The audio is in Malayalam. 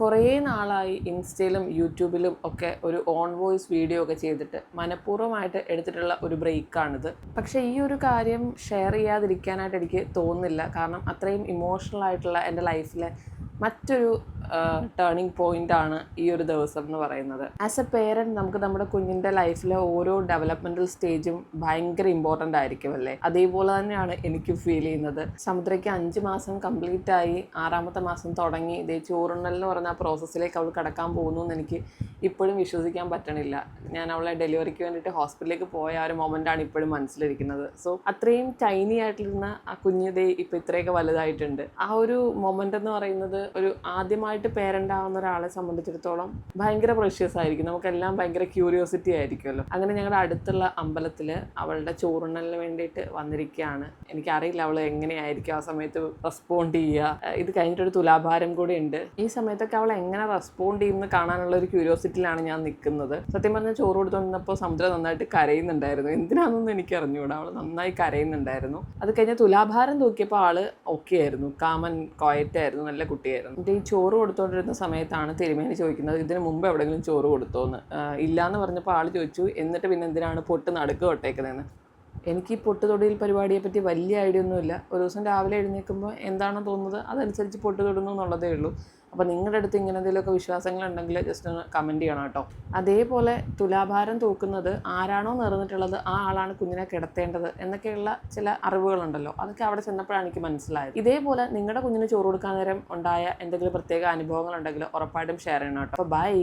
കുറേ നാളായി ഇൻസ്റ്റയിലും യൂട്യൂബിലും ഒക്കെ ഒരു ഓൺ വോയിസ് വീഡിയോ ഒക്കെ ചെയ്തിട്ട് മനഃപൂർവമായിട്ട് എടുത്തിട്ടുള്ള ഒരു ബ്രേക്കാണിത് പക്ഷേ ഈ ഒരു കാര്യം ഷെയർ ചെയ്യാതിരിക്കാനായിട്ട് എനിക്ക് തോന്നുന്നില്ല. കാരണം അത്രയും ഇമോഷണൽ ആയിട്ടുള്ള എന്റെ ലൈഫിലെ മറ്റൊരു ടേണിംഗ് പോയിന്റ് ആണ് ഈ ഒരു ദിവസം എന്ന് പറയുന്നത്. ആസ് എ പേരന്റ് നമുക്ക് നമ്മുടെ കുഞ്ഞിന്റെ ലൈഫിലെ ഓരോ ഡെവലപ്മെന്റൽ സ്റ്റേജും ഭയങ്കര ഇമ്പോർട്ടന്റ് ആയിരിക്കും അല്ലേ? അതേപോലെ തന്നെയാണ് എനിക്ക് ഫീൽ ചെയ്യുന്നത്. സമുദ്രയ്ക്ക് അഞ്ച് മാസം കംപ്ലീറ്റ് ആയി ആറാമത്തെ മാസം തുടങ്ങി ഇതേ ചോറുണ്ണൽ എന്ന് പറഞ്ഞ ആ പ്രോസസ്സിലേക്ക് അവൾ കടക്കാൻ പോകുന്നു എന്ന് എനിക്ക് ഇപ്പോഴും വിശ്വസിക്കാൻ പറ്റണില്ല. ഞാൻ അവളെ ഡെലിവറിക്ക് വേണ്ടിയിട്ട് ഹോസ്പിറ്റലിലേക്ക് പോയ ആ ഒരു മൊമെന്റാണ് ഇപ്പോഴും മനസ്സിലിരിക്കുന്നത്. സോ അത്രയും ടൈനി ആയിട്ടിരുന്ന ആ കുഞ്ഞിതേ ഇപ്പൊ ഇത്രയൊക്കെ വലുതായിട്ടുണ്ട്. ആ ഒരു മൊമെന്റ് എന്ന് പറയുന്നത് ഒരു ആദ്യമായിട്ട് പേരന്റ് ആവുന്ന ഒരാളെ സംബന്ധിച്ചിടത്തോളം ഭയങ്കര പ്രഷ്യസ് ആയിരിക്കും. നമുക്കെല്ലാം ഭയങ്കര ക്യൂരിയോസിറ്റി ആയിരിക്കുമല്ലോ. അങ്ങനെ ഞങ്ങളുടെ അടുത്തുള്ള അമ്പലത്തിൽ അവളുടെ ചോറുണ്ണലിന് വേണ്ടിയിട്ട് വന്നിരിക്കുകയാണ് എനിക്കറിയില്ല അവൾ എങ്ങനെയായിരിക്കും ആ സമയത്ത് റെസ്പോണ്ട് ചെയ്യുക. ഇത് കഴിഞ്ഞിട്ടൊരു തുലാഭാരം കൂടി ഉണ്ട്. ഈ സമയത്തൊക്കെ അവൾ എങ്ങനെ റെസ്പോണ്ട് ചെയ്യുമെന്ന് കാണാനുള്ള ഒരു ക്യൂരിയോസിറ്റിയിലാണ് ഞാൻ നിൽക്കുന്നത് സത്യം പറഞ്ഞാൽ ചോറ് കൊടുത്തുകൊണ്ടിരുന്നപ്പോൾ സമുദ്രം നന്നായിട്ട് കരയുന്നുണ്ടായിരുന്നു. എന്തിനാണെന്നൊന്നും എനിക്ക് അറിഞ്ഞുകൂടാ അവൾ നന്നായി കരയുന്നുണ്ടായിരുന്നു. അത് കഴിഞ്ഞ് തുലാഭാരം തൂക്കിയപ്പോൾ ആൾ ഓക്കെ ആയിരുന്നു. കാമൻ ക്വയറ്റ് ആയിരുന്നു. നല്ല കുട്ടിയായിരുന്നു. എന്നിട്ട് ഈ ചോറ് കൊടുത്തുകൊണ്ടിരുന്ന സമയത്താണ് തിരുമേനി ചോദിക്കുന്നത് ഇതിന് മുമ്പ് എവിടെയെങ്കിലും ചോറ് കൊടുത്തോന്ന്? ഇല്ലാന്ന് പറഞ്ഞപ്പോൾ ആൾ ചോദിച്ചു എന്നിട്ട് പിന്നെ എന്തിനാണ് പൊട്ട് നടുക്ക് കൊട്ടേക്കുന്നതെന്ന് എനിക്ക് ഈ പൊട്ടുതൊടിയിൽ പരിപാടിയെ പറ്റി വലിയ ഐഡിയ ഒന്നുമില്ല. ഒരു ദിവസം രാവിലെ എഴുന്നേൽക്കുമ്പോൾ എന്താണോ തോന്നുന്നത് അതനുസരിച്ച് പൊട്ട് തൊടുന്നു എന്നുള്ളതേ ഉള്ളൂ. അപ്പോൾ നിങ്ങളുടെ അടുത്ത് ഇങ്ങനെ എന്തെങ്കിലുമൊക്കെ വിശ്വാസങ്ങളുണ്ടെങ്കിൽ ജസ്റ്റ് ഒന്ന് കമന്റ് ചെയ്യണം കേട്ടോ. അതേപോലെ തുലാഭാരം തൂക്കുന്നത് ആരാണോ നേർന്നിട്ടുള്ളത് ആ ആളാണ് കുഞ്ഞിനെ കിടത്തേണ്ടത് എന്നൊക്കെയുള്ള ചില അറിവുകളുണ്ടല്ലോ. അതൊക്കെ അവിടെ ചെന്നപ്പോഴാണ് എനിക്ക് മനസ്സിലായത്. ഇതേപോലെ നിങ്ങളുടെ കുഞ്ഞിന് ചോറ് കൊടുക്കാൻ നേരം ഉണ്ടായ എന്തെങ്കിലും പ്രത്യേക അനുഭവങ്ങളുണ്ടെങ്കിൽ ഉറപ്പായിട്ടും ഷെയർ ചെയ്യണം കേട്ടോ. അപ്പോൾ ബൈ